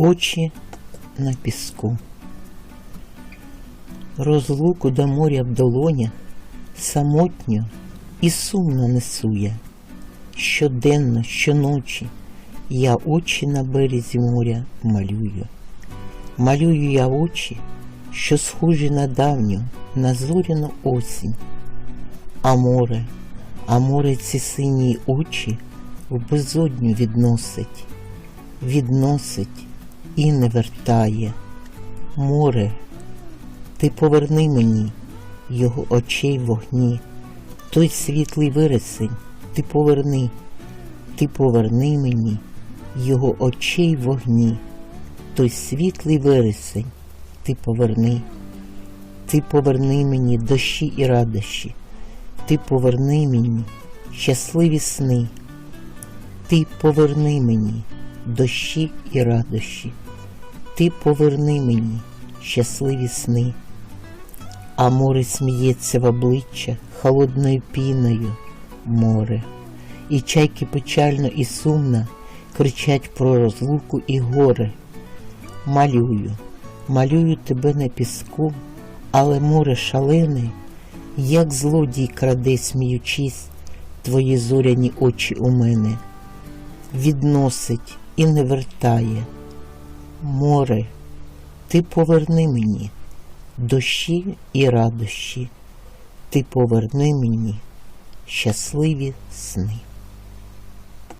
очі на піску. Розлуку до моря в долонях самотньо і сумно несу я. Щоденно, щоночі я очі на березі моря малюю. Малюю я очі, що схожі на давню, на зоряну осінь. А море, а море ці сині очі в безодню відносить, відносить і не вертає. Море, ти поверни мені його очей вогні, той світлий вересень, ти поверни, ти поверни мені його очей вогні, той світлий вересень, ти поверни, ти поверни мені дощі і радощі, ти поверни мені щасливі сни, ти поверни мені дощі і радощі, ти поверни мені щасливі сни. А море сміється в обличчя холодною піною море, і чайки печально і сумно кричать про розлуку і горе. Малюю, малюю тебе на піску, але море шалене, як злодій краде, сміючись, твої зоряні очі у мене, відносить і не вертає. Море, ти поверни мені дощі і радощі, ти поверни мені щасливі сни.